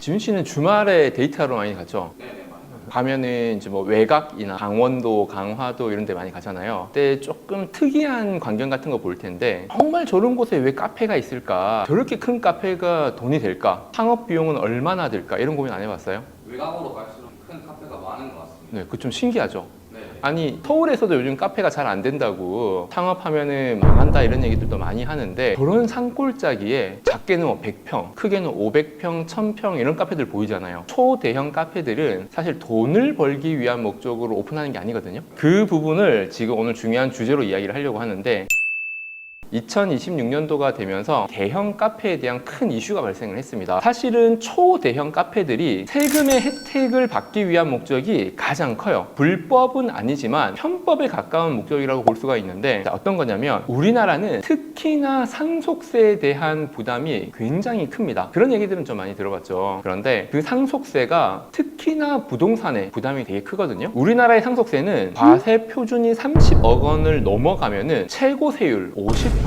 지훈 씨는 주말에 데이트하러 많이 맞아요. 가면은 이제 뭐 외곽이나 강원도, 강화도 이런 데 많이 가잖아요. 그때 조금 특이한 광경 같은 거 볼 텐데 정말 저런 곳에 왜 카페가 있을까? 저렇게 큰 카페가 돈이 될까? 창업 비용은 얼마나 들까? 이런 고민 안 해봤어요? 외곽으로 갈수록 큰 카페가 많은 것 같습니다. 네, 그 좀 신기하죠. 네. 아니 서울에서도 요즘 카페가 잘 안 된다고 창업하면은 망한다 이런 얘기들도 많이 하는데 그런 산골짜기에 작게는 뭐 100평, 크게는 500평, 1000평 이런 카페들 보이잖아요. 초대형 카페들은 사실 돈을 벌기 위한 목적으로 오픈하는 게 아니거든요. 그 부분을 지금 오늘 중요한 주제로 이야기를 하려고 하는데 2026년도가 되면서 대형 카페에 대한 큰 이슈가 발생을 했습니다. 사실은 초대형 카페들이 세금의 혜택을 받기 위한 목적이 가장 커요. 불법은 아니지만 편법에 가까운 목적이라고 볼 수가 있는데 자, 어떤 거냐면 우리나라는 특히나 상속세에 대한 부담이 굉장히 큽니다. 그런 얘기들은 좀 많이 들어봤죠. 그런데 그 상속세가 특히나 부동산에 부담이 되게 크거든요. 우리나라의 상속세는 과세 표준이 30억 원을 넘어가면은 최고 세율 50%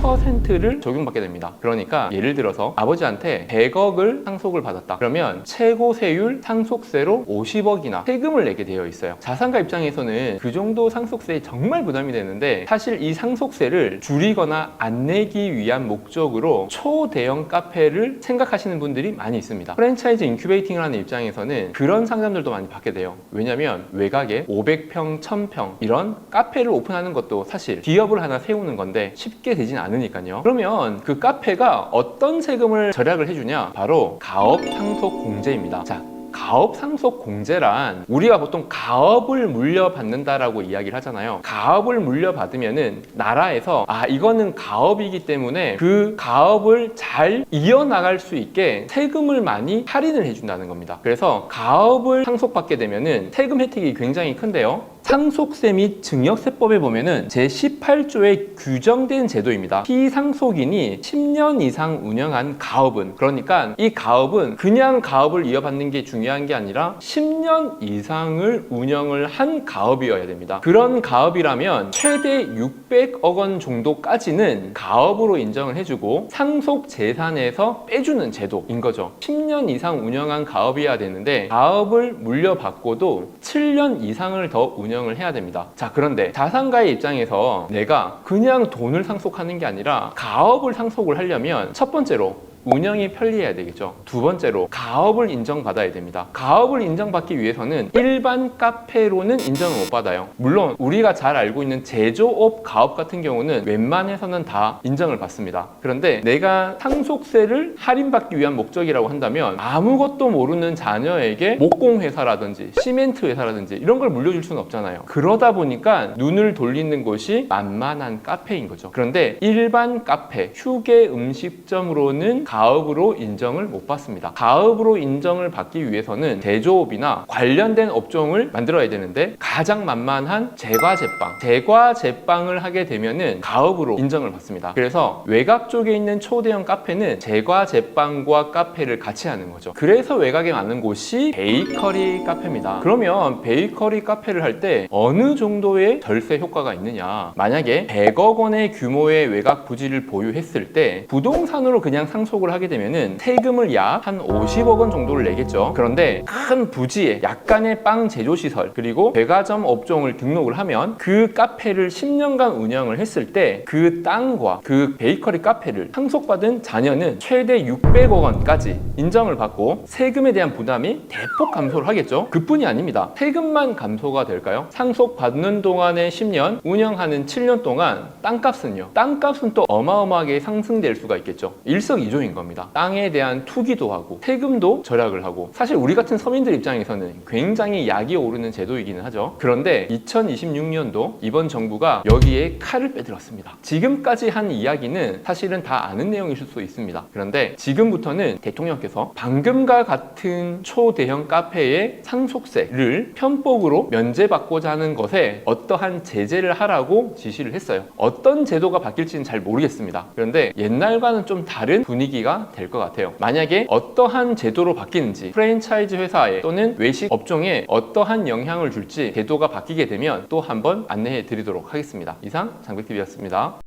를 적용받게 됩니다. 그러니까 예를 들어서 아버지한테 100억을 상속을 받았다. 그러면 최고 세율 상속세로 50억이나 세금을 내게 되어 있어요. 자산가 입장에서는 그 정도 상속세에 정말 부담이 되는데 사실 이 상속세를 줄이거나 안 내기 위한 목적으로 초대형 카페를 생각하시는 분들이 많이 있습니다. 프랜차이즈 인큐베이팅을 하는 입장에서는 그런 상담들도 많이 받게 돼요. 왜냐면 외곽에 500평, 1000평 이런 카페를 오픈하는 것도 사실 기업을 하나 세우는 건데 쉽게 되진 않 으니까요. 그러면 그 카페가 어떤 세금을 절약을 해주냐? 바로 가업 상속 공제입니다. 자, 가업 상속 공제란 우리가 보통 가업을 물려받는다라고 이야기를 하잖아요. 가업을 물려받으면은 나라에서 아 이거는 가업이기 때문에 그 가업을 잘 이어나갈 수 있게 세금을 많이 할인을 해준다는 겁니다. 그래서 가업을 상속받게 되면은 세금 혜택이 굉장히 큰데요. 상속세 및 증여세법에 보면은 제18조에 규정된 제도입니다. 피상속인이 10년 이상 운영한 가업은 그러니까 이 가업은 그냥 가업을 이어받는 게 중요한 게 아니라 10년 이상을 운영을 한 가업이어야 됩니다. 그런 가업이라면 최대 600억 원 정도까지는 가업으로 인정을 해주고 상속 재산에서 빼주는 제도인 거죠. 10년 이상 운영한 가업이어야 되는데 가업을 물려받고도 7년 이상을 더 운영 을 해야 됩니다. 자, 그런데 자산가의 입장에서 내가 그냥 돈을 상속하는 게 아니라 가업을 상속을 하려면 첫 번째로 운영이 편리해야 되겠죠. 두 번째로 가업을 인정받아야 됩니다. 가업을 인정받기 위해서는 일반 카페로는 인정을 못 받아요. 물론 우리가 잘 알고 있는 제조업 가업 같은 경우는 웬만해서는 다 인정을 받습니다. 그런데 내가 상속세를 할인받기 위한 목적이라고 한다면 아무것도 모르는 자녀에게 목공 회사라든지 시멘트 회사라든지 이런 걸 물려줄 수는 없잖아요. 그러다 보니까 눈을 돌리는 곳이 만만한 카페인 거죠. 그런데 일반 카페, 휴게 음식점으로는 가업으로 인정을 못 받습니다. 가업으로 인정을 받기 위해서는 제조업이나 관련된 업종을 만들어야 되는데 가장 만만한 제과 제빵, 제과 제빵을 하게 되면은 가업으로 인정을 받습니다. 그래서 외곽 쪽에 있는 초대형 카페는 제과 제빵과 카페를 같이 하는 거죠. 그래서 외곽에 많은 곳이 베이커리 카페입니다. 그러면 베이커리 카페를 할 때 어느 정도의 절세 효과가 있느냐? 만약에 100억 원의 규모의 외곽 부지를 보유했을 때 부동산으로 그냥 상속을 하게 되면은 세금을 약 한 50억 원 정도를 내겠죠. 그런데 큰 부지에 약간의 빵 제조 시설 그리고 백화점 업종을 등록을 하면 그 카페를 10년간 운영을 했을 때 그 땅과 그 베이커리 카페를 상속받은 자녀는 최대 600억 원까지 인정을 받고 세금에 대한 부담이 대폭 감소를 하겠죠. 그뿐이 아닙니다. 세금만 감소가 될까요? 상속받는 동안의 10년, 운영하는 7년 동안 땅값은요. 땅값은 또 어마어마하게 상승될 수가 있겠죠. 일석이조인 겁니다. 땅에 대한 투기도 하고 세금도 절약을 하고 사실 우리 같은 서민들 입장에서는 굉장히 약이 오르는 제도이기는 하죠. 그런데 2026년도 이번 정부가 여기에 칼을 빼들었습니다. 지금까지 한 이야기는 사실은 다 아는 내용이실 수 있습니다. 그런데 지금부터는 대통령께서 방금과 같은 초대형 카페의 상속세를 편법으로 면제받고자 하는 것에 어떠한 제재를 하라고 지시를 했어요. 어떤 제도가 바뀔지는 잘 모르겠습니다. 그런데 옛날과는 좀 다른 분위기 가 될 것 같아요. 만약에 어떠한 제도로 바뀌는지 프랜차이즈 회사에 또는 외식 업종에 어떠한 영향을 줄지 제도가 바뀌게 되면 또 한번 안내해 드리도록 하겠습니다. 이상 장백TV였습니다.